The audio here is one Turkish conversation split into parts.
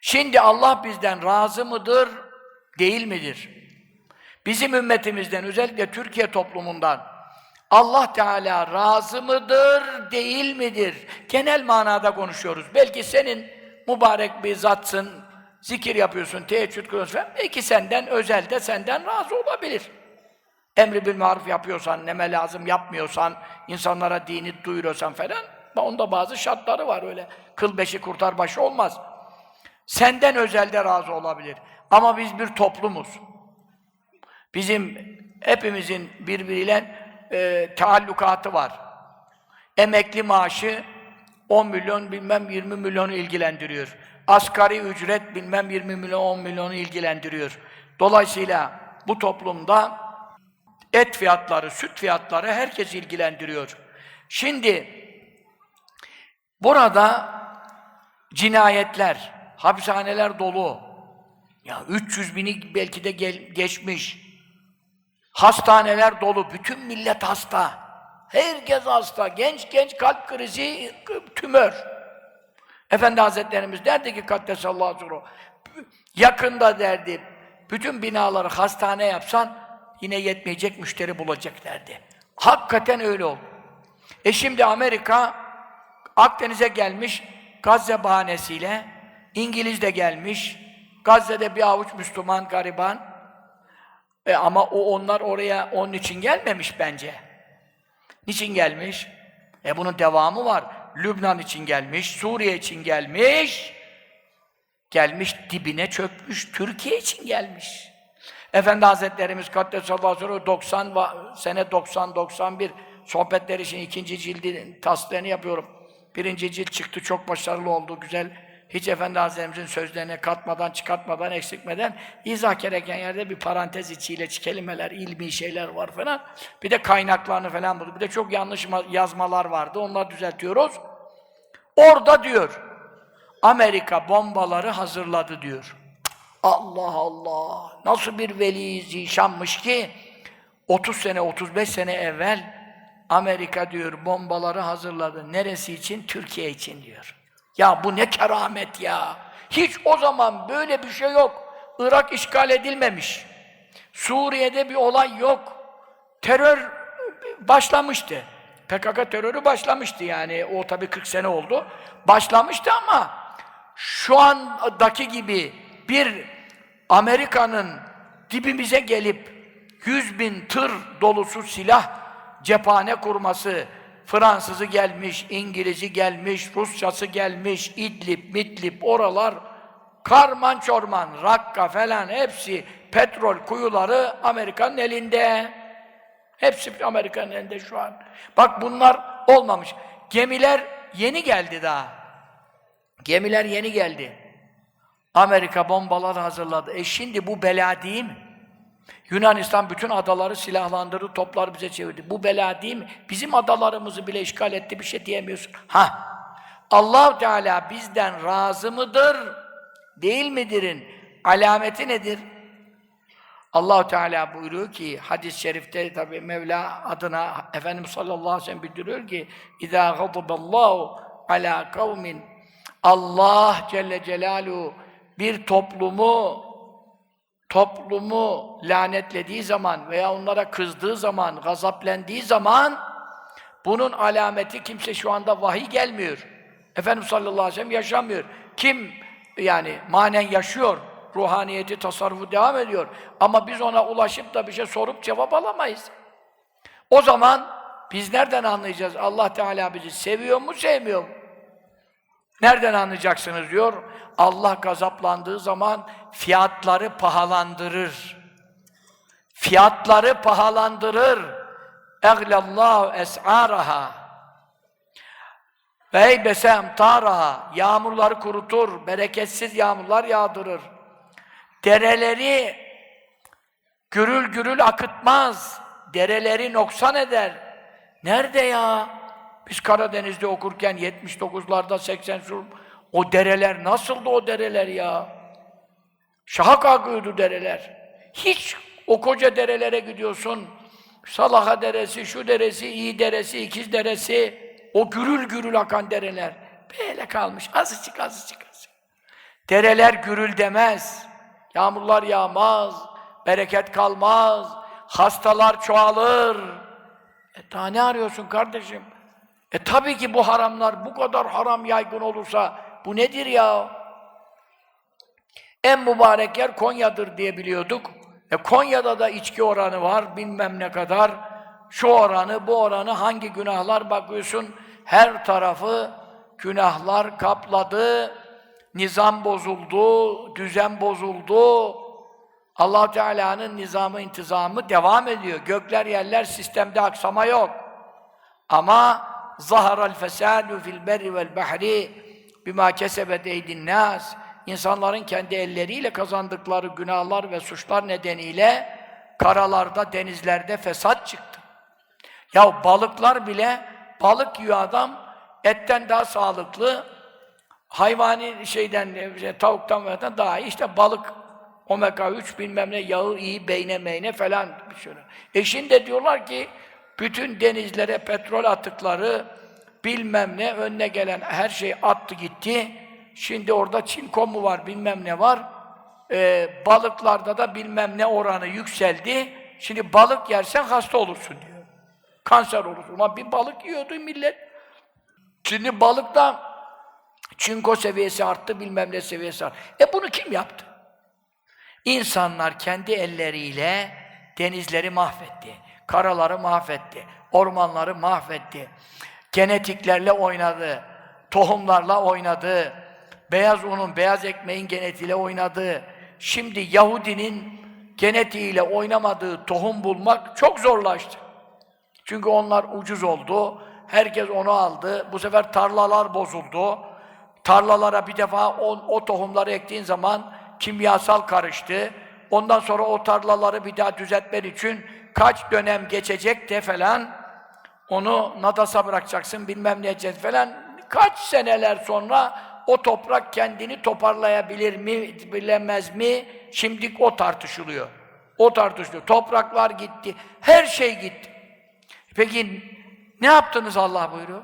Şimdi Allah bizden razı mıdır, değil midir? Bizim ümmetimizden, özellikle Türkiye toplumundan Allah Teala razı mıdır, değil midir? Genel manada konuşuyoruz. Belki senin mübarek bir zatsın, zikir yapıyorsun, teheccüd kılıyorsun. Belki senden, özelde senden razı olabilir. Emri bil maruf yapıyorsan, neme lazım yapmıyorsan, insanlara dini duyuruyorsan falan, onda bazı şartları var öyle. Kıl beşi kurtar başı olmaz. Senden özelde razı olabilir. Ama biz bir toplumuz. Bizim hepimizin birbiriyle e, taallukatı var. Emekli maaşı 10 milyon bilmem 20 milyonu ilgilendiriyor. Asgari ücret bilmem 20 milyon 10 milyonu ilgilendiriyor. Dolayısıyla bu toplumda et fiyatları, süt fiyatları herkes ilgilendiriyor. Şimdi burada cinayetler, hapishaneler dolu. Ya 300 bini belki de gel- geçmiş. Hastaneler dolu, bütün millet hasta. Herkes hasta, genç genç kalp krizi, tümör. Efendi Hazretlerimiz derdi ki Kaddesallahu aleyhi yakında derdi, bütün binaları hastane yapsan yine yetmeyecek müşteri bulacak derdi. Hakikaten öyle oldu. E şimdi Amerika Akdeniz'e gelmiş Gazze bahanesiyle, İngiliz de gelmiş, Gazze'de bir avuç Müslüman gariban, e ama o onlar oraya onun için gelmemiş bence. Niçin gelmiş? E bunun devamı var. Lübnan için gelmiş, Suriye için gelmiş. Gelmiş dibine çökmüş, Türkiye için gelmiş. Efendi Hazretlerimiz Kaddesallahu aleyhi ve sellem 90 va- sene 90-91 sohbetler için ikinci cildi taslağını yapıyorum. Birinci cilt çıktı, çok başarılı oldu, güzel. Hiç Efendi Hazretlerimizin sözlerine katmadan, çıkartmadan, eksiltmeden izah gereken yerde bir parantez içiyle kelimeler, ilmi şeyler var falan. Bir de kaynaklarını falan buldu. Bir de çok yanlış ma- yazmalar vardı, onları düzeltiyoruz. Orada diyor, Amerika bombaları hazırladı diyor. Allah Allah! Nasıl bir veli zişanmış ki 30 sene, 35 sene evvel Amerika diyor bombaları hazırladı. Neresi için? Türkiye için diyor. Ya bu ne keramet ya! Hiç o zaman böyle bir şey yok. Irak işgal edilmemiş. Suriye'de bir olay yok. Terör başlamıştı. PKK terörü başlamıştı yani. O tabii 40 sene oldu. Başlamıştı ama şu andaki gibi bir Amerika'nın dibimize gelip 100 bin tır dolusu silah cephane kurması, Fransızı gelmiş, İngiliz'i gelmiş, Rusçası gelmiş, İdlib, Midlib oralar karman çorman, Rakka falan hepsi petrol kuyuları Amerika'nın elinde. Hepsi Amerika'nın elinde şu an. Bak bunlar olmamış. Gemiler yeni geldi daha. Gemiler yeni geldi. Amerika bombalar hazırladı. E şimdi bu bela değil mi? Yunanistan bütün adaları silahlandırdı, toplar bize çevirdi. Bu bela değil mi? Bizim adalarımızı bile işgal etti, bir şey diyemiyorsun. Ha. Allah Teala bizden razı mıdır? Değil midirin? Alameti nedir? Allah Teala buyuruyor ki hadis-i şerifte tabi Mevla adına Efendimiz sallallahu aleyhi ve sellem bildiriyor ki İza gadaballahu ala kavmin Allah Celle Celaluhu bir toplumu toplumu lanetlediği zaman veya onlara kızdığı zaman, gazaplendiği zaman bunun alameti kimse şu anda vahiy gelmiyor. Efendimiz sallallahu aleyhi ve sellem yaşamıyor. Kim yani manen yaşıyor, ruhaniyeti, tasarrufu devam ediyor. Ama biz ona ulaşıp da bir şey sorup cevap alamayız. O zaman biz nereden anlayacağız? Allah Teala bizi seviyor mu, sevmiyor mu? Nereden anlayacaksınız diyor? Allah gazaplandığı zaman fiyatları pahalandırır. Fiyatları pahalandırır. Eglallahu es'araha. Ve eybese emtaraha. Yağmurları kurutur, bereketsiz yağmurlar yağdırır. Dereleri gürül gürül akıtmaz. Dereleri noksan eder. Nerede ya? Biz Karadeniz'de okurken 79'larda 80 sur o dereler nasıldı o dereler ya? Şahak akıyordu dereler. Hiç o koca derelere gidiyorsun. Salaha deresi, şu deresi, iyi deresi, ikiz deresi, o gürül gürül akan dereler. Böyle kalmış, azıcık azıcık azıcık. Dereler gürül demez. Yağmurlar yağmaz. Bereket kalmaz. Hastalar çoğalır. E daha ne arıyorsun kardeşim? E tabii ki bu haramlar bu kadar haram yaygın olursa bu nedir ya? En mübarek yer Konya'dır diye biliyorduk. E Konya'da da içki oranı var bilmem ne kadar. Şu oranı, bu oranı hangi günahlar bakıyorsun? Her tarafı günahlar kapladı. Nizam bozuldu, düzen bozuldu. allah Teala'nın nizamı, intizamı devam ediyor. Gökler, yerler, sistemde aksama yok. Ama zaharal fesadu fil berri vel bahri bima kesebet eydin nas insanların kendi elleriyle kazandıkları günahlar ve suçlar nedeniyle karalarda, denizlerde fesat çıktı. Ya balıklar bile balık yiyor adam etten daha sağlıklı hayvani şeyden işte, tavuktan falan daha iyi işte balık omega 3 bilmem ne yağı iyi beyne meyne falan bir şey. E şimdi diyorlar ki bütün denizlere petrol atıkları bilmem ne önüne gelen her şey attı gitti. Şimdi orada çinko mu var bilmem ne var. Ee, balıklarda da bilmem ne oranı yükseldi. Şimdi balık yersen hasta olursun diyor. Kanser olursun. Ama bir balık yiyordu millet. Şimdi balıkta çinko seviyesi arttı, bilmem ne seviyesi arttı. E bunu kim yaptı? İnsanlar kendi elleriyle denizleri mahvetti, karaları mahvetti, ormanları mahvetti, genetiklerle oynadı, tohumlarla oynadı, beyaz unun, beyaz ekmeğin genetiğiyle oynadı. Şimdi Yahudinin genetiğiyle oynamadığı tohum bulmak çok zorlaştı. Çünkü onlar ucuz oldu, herkes onu aldı, bu sefer tarlalar bozuldu. Tarlalara bir defa o, o tohumları ektiğin zaman kimyasal karıştı. Ondan sonra o tarlaları bir daha düzeltmen için kaç dönem geçecek de falan onu nadasa bırakacaksın bilmem ne edeceksin falan. Kaç seneler sonra o toprak kendini toparlayabilir mi, bilemez mi? Şimdi o tartışılıyor. O tartışılıyor. Topraklar gitti. Her şey gitti. Peki ne yaptınız Allah buyuruyor?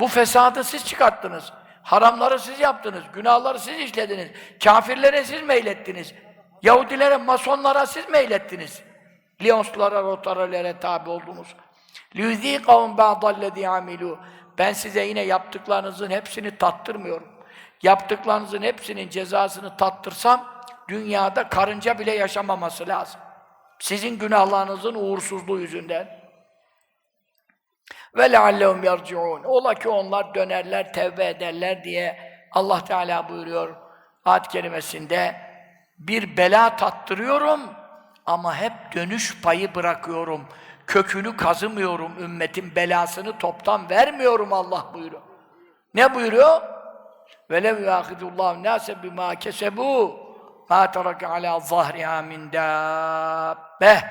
Bu fesadı siz çıkarttınız. Haramları siz yaptınız. Günahları siz işlediniz. Kafirlere siz meylettiniz. Yahudilere, masonlara siz meylettiniz. Lyonslara, rotarelere tabi oldunuz. لِيُذ۪يقَهُمْ بَعْضَ الَّذ۪ي عَمِلُوا ben size yine yaptıklarınızın hepsini tattırmıyorum. Yaptıklarınızın hepsinin cezasını tattırsam, dünyada karınca bile yaşamaması lazım. Sizin günahlarınızın uğursuzluğu yüzünden. Ve leallehum yerciun. Ola ki onlar dönerler, tevbe ederler diye Allah Teala buyuruyor ayet kelimesinde bir bela tattırıyorum ama hep dönüş payı bırakıyorum kökünü kazımıyorum, ümmetin belasını toptan vermiyorum Allah buyuruyor. Ne buyuruyor? Velev yâhidullahu nâse bimâ kesebû mâ terake alâ zahriha min dâbbeh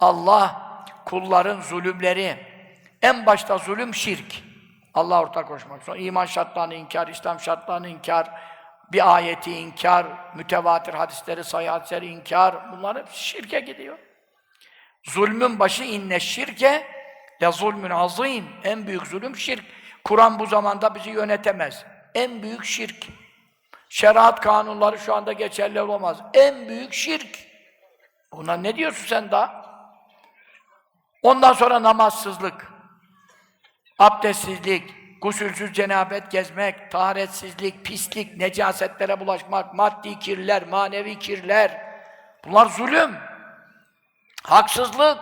Allah kulların zulümleri, en başta zulüm şirk. Allah ortak koşmak. Sonra iman şartlarını inkar, İslam şartlarını inkar, bir ayeti inkar, mütevatir hadisleri, sayı hadisleri inkar. Bunlar hep şirke gidiyor. Zulmün başı inne şirke ya zulmün azim. En büyük zulüm şirk. Kur'an bu zamanda bizi yönetemez. En büyük şirk. Şeriat kanunları şu anda geçerli olamaz. En büyük şirk. Buna ne diyorsun sen daha? Ondan sonra namazsızlık, abdestsizlik, gusülsüz cenabet gezmek, taharetsizlik, pislik, necasetlere bulaşmak, maddi kirler, manevi kirler. Bunlar zulüm. Haksızlık.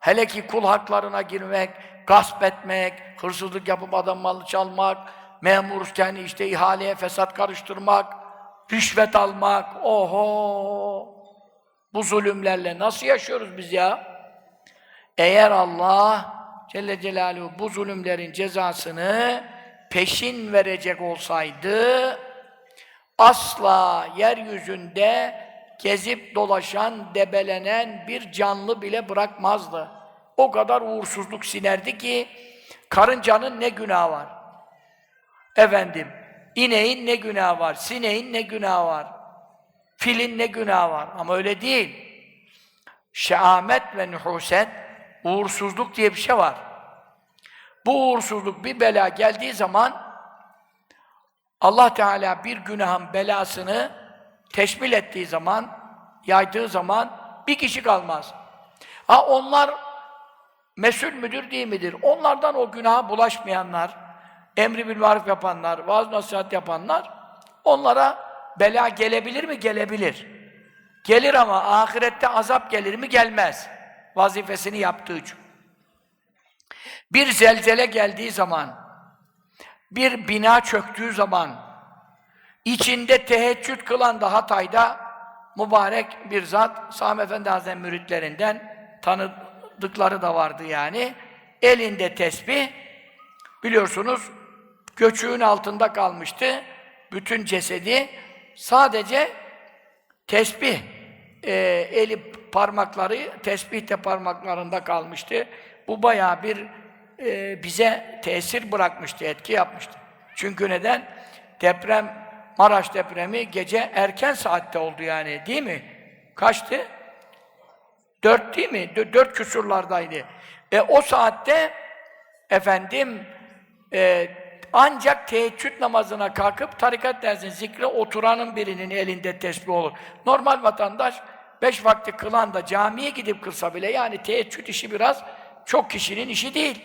Hele ki kul haklarına girmek, gasp etmek, hırsızlık yapıp adam malı çalmak, memurken işte ihaleye fesat karıştırmak, rüşvet almak, oho! Bu zulümlerle nasıl yaşıyoruz biz ya? Eğer Allah Celle Celaluhu bu zulümlerin cezasını peşin verecek olsaydı asla yeryüzünde gezip dolaşan, debelenen bir canlı bile bırakmazdı. O kadar uğursuzluk sinerdi ki karıncanın ne günahı var? Efendim, ineğin ne günahı var? Sineğin ne günahı var? Filin ne günahı var? Ama öyle değil. Şeamet ve nühuset uğursuzluk diye bir şey var. Bu uğursuzluk bir bela geldiği zaman Allah Teala bir günahın belasını teşmil ettiği zaman, yaydığı zaman bir kişi kalmaz. Ha onlar mesul müdür değil midir? Onlardan o günaha bulaşmayanlar, emri bil maruf yapanlar, vaaz nasihat yapanlar, onlara bela gelebilir mi? Gelebilir. Gelir ama ahirette azap gelir mi? Gelmez. Vazifesini yaptığı için. Bir zelzele geldiği zaman, bir bina çöktüğü zaman, içinde teheccüd kılan da Hatay'da mübarek bir zat, Sami Efendi Hazretleri müritlerinden tanıdıkları da vardı yani. Elinde tesbih, biliyorsunuz göçüğün altında kalmıştı. Bütün cesedi sadece tesbih, e, eli parmakları tesbih de parmaklarında kalmıştı. Bu bayağı bir e, bize tesir bırakmıştı, etki yapmıştı. Çünkü neden? Deprem, Maraş depremi gece erken saatte oldu yani değil mi? Kaçtı? Dört değil mi? Dö- Dört küsurlardaydı. E, o saatte efendim e, ancak teheccüd namazına kalkıp tarikat dersine zikre oturanın birinin elinde tesbih olur. Normal vatandaş beş vakti kılan da camiye gidip kılsa bile yani teheccüd işi biraz çok kişinin işi değil.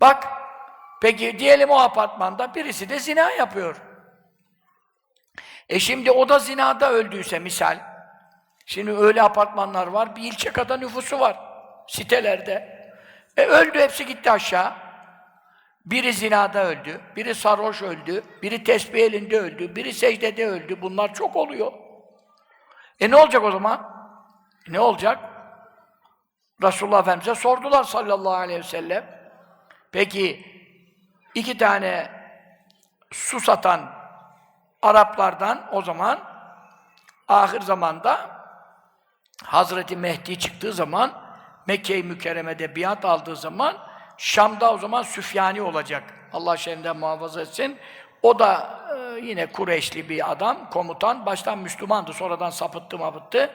Bak, peki diyelim o apartmanda birisi de zina yapıyor. E şimdi o da zinada öldüyse misal, şimdi öyle apartmanlar var, bir ilçe kadar nüfusu var sitelerde. E öldü, hepsi gitti aşağı. Biri zinada öldü, biri sarhoş öldü, biri tesbih elinde öldü, biri secdede öldü. Bunlar çok oluyor. E ne olacak o zaman? Ne olacak? Resulullah Efendimiz'e sordular sallallahu aleyhi ve sellem. Peki iki tane su satan Araplardan o zaman ahir zamanda Hazreti Mehdi çıktığı zaman Mekke-i Mükerreme'de biat aldığı zaman Şam'da o zaman Süfyani olacak. Allah şerrinden muhafaza etsin. O da e, yine Kureyşli bir adam, komutan. Baştan Müslümandı, sonradan sapıttı mapıttı.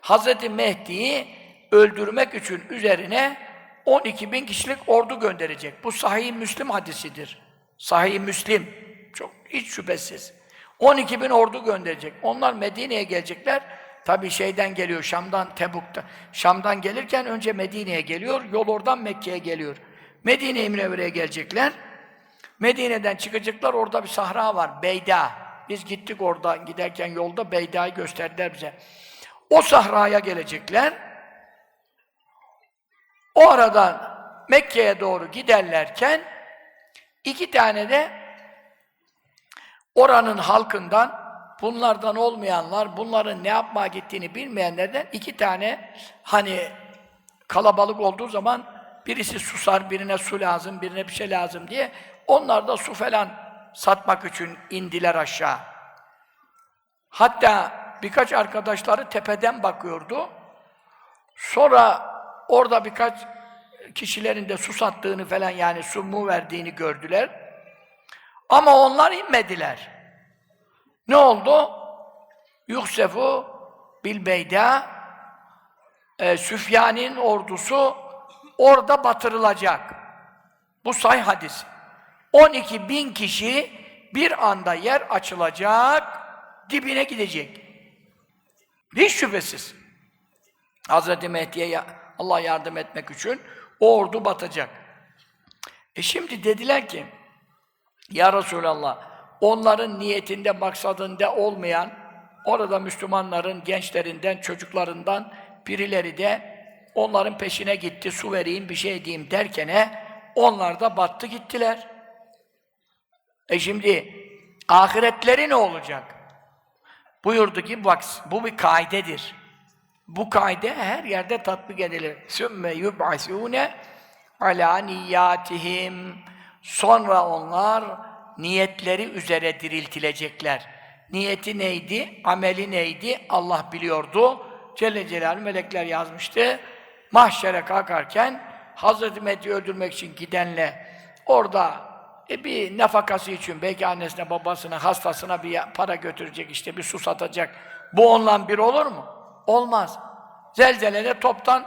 Hazreti Mehdi'yi öldürmek için üzerine 12 bin kişilik ordu gönderecek. Bu sahih Müslim hadisidir. Sahih Müslim. Çok hiç şüphesiz. 12 bin ordu gönderecek. Onlar Medine'ye gelecekler. Tabi şeyden geliyor, Şam'dan, Tebuk'ta. Şam'dan gelirken önce Medine'ye geliyor, yol oradan Mekke'ye geliyor. Medine-i Münevvere'ye gelecekler. Medine'den çıkacaklar, orada bir sahra var, Beyda. Biz gittik orada, giderken yolda Beyda'yı gösterdiler bize. O sahraya gelecekler. O aradan Mekke'ye doğru giderlerken iki tane de oranın halkından bunlardan olmayanlar, bunların ne yapmaya gittiğini bilmeyenlerden iki tane hani kalabalık olduğu zaman birisi susar, birine su lazım, birine bir şey lazım diye onlar da su falan satmak için indiler aşağı. Hatta birkaç arkadaşları tepeden bakıyordu. Sonra orada birkaç kişilerin de su sattığını falan yani su mu verdiğini gördüler. Ama onlar inmediler. Ne oldu? Yuksefu bil beyda e, Süfyan'ın ordusu orada batırılacak. Bu say hadis. 12 bin kişi bir anda yer açılacak, dibine gidecek. Hiç şüphesiz. Hazreti Mehdi'ye ya- Allah yardım etmek için o ordu batacak. E şimdi dediler ki, Ya Resulallah, onların niyetinde, maksadında olmayan, orada Müslümanların gençlerinden, çocuklarından birileri de onların peşine gitti, su vereyim, bir şey diyeyim derkene, onlar da battı gittiler. E şimdi, ahiretleri ne olacak? Buyurdu ki, bak bu bir kaidedir. Bu kaide her yerde tatbik edilir. Sümme yub'asûne alâ niyyâtihim. Sonra onlar niyetleri üzere diriltilecekler. Niyeti neydi? Ameli neydi? Allah biliyordu. Celle Celaluhu melekler yazmıştı. Mahşere kalkarken Hazreti Mehdi'yi öldürmek için gidenle orada e bir nafakası için belki annesine, babasına, hastasına bir para götürecek işte bir su satacak. Bu onunla bir olur mu? Olmaz. Zelzelede toptan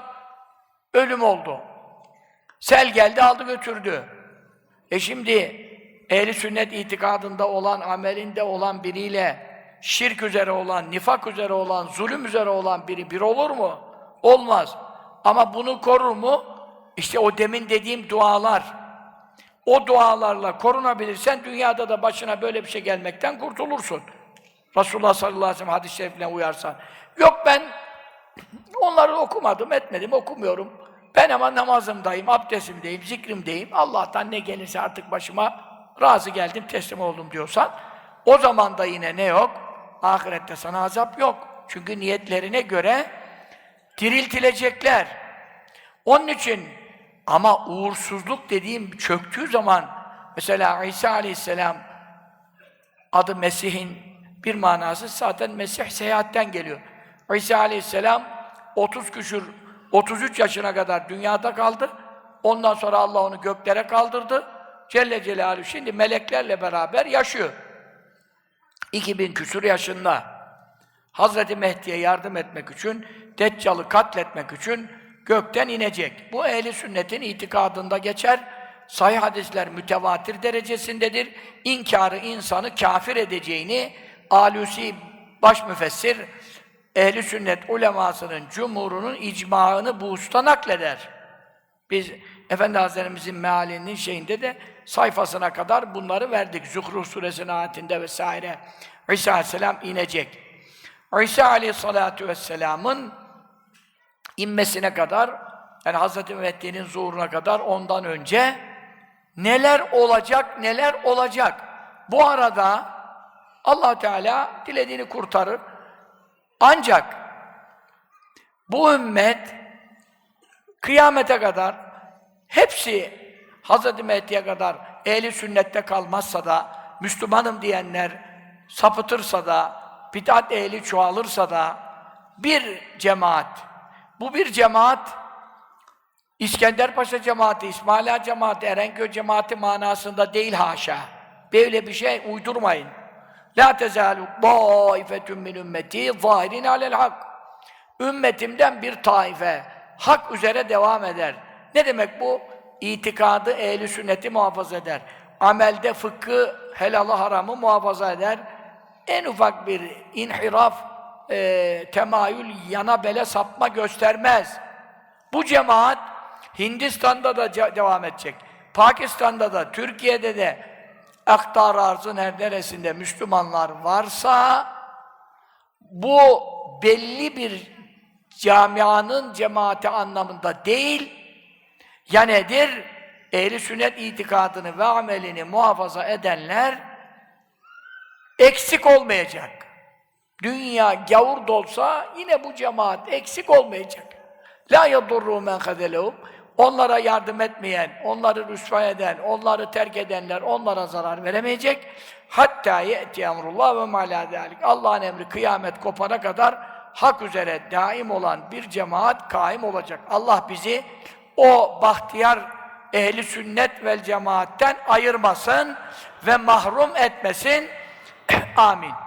ölüm oldu. Sel geldi aldı götürdü. E şimdi ehli sünnet itikadında olan, amelinde olan biriyle şirk üzere olan, nifak üzere olan, zulüm üzere olan biri bir olur mu? Olmaz. Ama bunu korur mu? İşte o demin dediğim dualar. O dualarla korunabilirsen dünyada da başına böyle bir şey gelmekten kurtulursun. Resulullah sallallahu aleyhi ve sellem hadis-i şerifine uyarsan. Yok ben onları okumadım, etmedim, okumuyorum. Ben ama namazımdayım, abdestimdeyim, zikrimdeyim. Allah'tan ne gelirse artık başıma razı geldim, teslim oldum diyorsan o zaman da yine ne yok? Ahirette sana azap yok. Çünkü niyetlerine göre diriltilecekler. Onun için ama uğursuzluk dediğim çöktüğü zaman mesela İsa aleyhisselam adı Mesih'in bir manası zaten Mesih seyahatten geliyor. İsa aleyhisselam 30 küsür 33 yaşına kadar dünyada kaldı. Ondan sonra Allah onu göklere kaldırdı. Celle Celaluhu şimdi meleklerle beraber yaşıyor. 2000 küsur yaşında. Hazreti Mehdi'ye yardım etmek için, Deccal'ı katletmek için gökten inecek. Bu ehli sünnetin itikadında geçer. Sahih hadisler mütevatir derecesindedir. İnkarı insanı kafir edeceğini Alusi baş müfessir ehli sünnet ulemasının cumhurunun icmaını bu usta nakleder. Biz Efendi Hazretlerimizin mealinin şeyinde de sayfasına kadar bunları verdik. Zuhruf suresinin ayetinde vesaire. İsa aleyhisselam inecek. İsa aleyhissalatu vesselamın inmesine kadar yani Hz. Mehdi'nin zuhuruna kadar ondan önce neler olacak, neler olacak. Bu arada allah Teala dilediğini kurtarır. Ancak bu ümmet kıyamete kadar hepsi Hz. Mehdi'ye kadar ehli sünnette kalmazsa da Müslümanım diyenler sapıtırsa da bid'at ehli çoğalırsa da bir cemaat bu bir cemaat İskenderpaşa cemaati, İsmaila cemaati, Erenköy cemaati manasında değil haşa. Böyle bir şey uydurmayın. La tezalu taifetun min ümmeti zahirin alel hak. Ümmetimden bir taife hak üzere devam eder. Ne demek bu? İtikadı ehli sünneti muhafaza eder. Amelde fıkkı, helalı haramı muhafaza eder. En ufak bir inhiraf, e, temayül, yana bele sapma göstermez. Bu cemaat Hindistan'da da devam edecek. Pakistan'da da, Türkiye'de de aktar arzın her neresinde Müslümanlar varsa bu belli bir camianın cemaati anlamında değil ya nedir? Ehli sünnet itikadını ve amelini muhafaza edenler eksik olmayacak. Dünya gavur dolsa yine bu cemaat eksik olmayacak. La yadurru men hadelehum Onlara yardım etmeyen, onları rüsva eden, onları terk edenler onlara zarar veremeyecek. Hatta ye'ti emrullah ve mâlâ. Allah'ın emri kıyamet kopana kadar hak üzere daim olan bir cemaat kaim olacak. Allah bizi o bahtiyar ehli sünnet vel cemaatten ayırmasın ve mahrum etmesin. Amin.